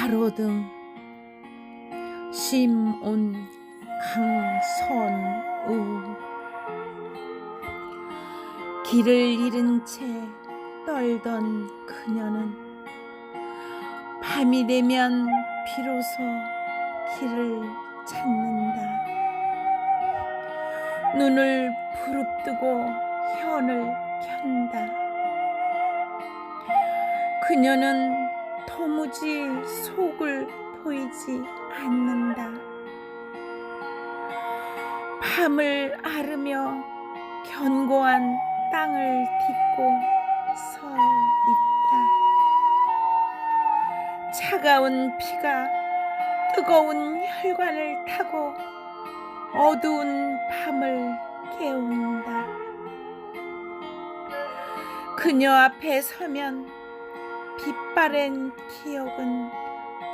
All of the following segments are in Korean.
가로등 심온 강선우 길을 잃은 채 떨던 그녀는 밤이 되면 비로소 길을 찾는다. 눈을 부릅뜨고 현을 켠다. 그녀는 도무지 속을 보이지 않는다. 밤을 앓으며 견고한 땅을 딛고 서 있다. 차가운 피가 뜨거운 혈관을 타고 어두운 밤을 깨운다. 그녀 앞에 서면 빛바랜 기억은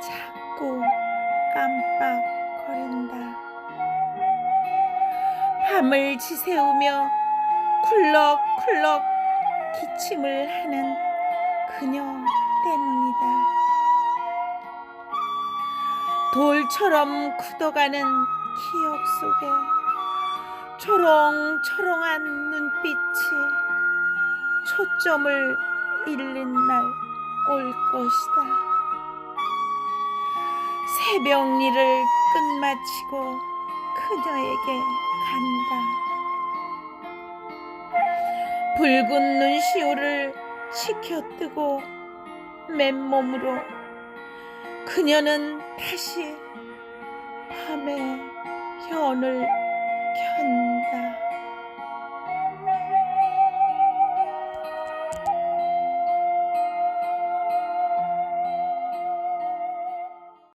자꾸 깜빡거린다. 밤을 지새우며 쿨럭쿨럭 기침을 하는 그녀 때문이다. 돌처럼 굳어가는 기억 속에 초롱초롱한 눈빛이 초점을 잃는 날 올 것이다. 새벽 일을 끝마치고 그녀에게 간다. 붉은 눈시울을 치켜뜨고 맨몸으로 그녀는 다시 밤에 현을 켠다.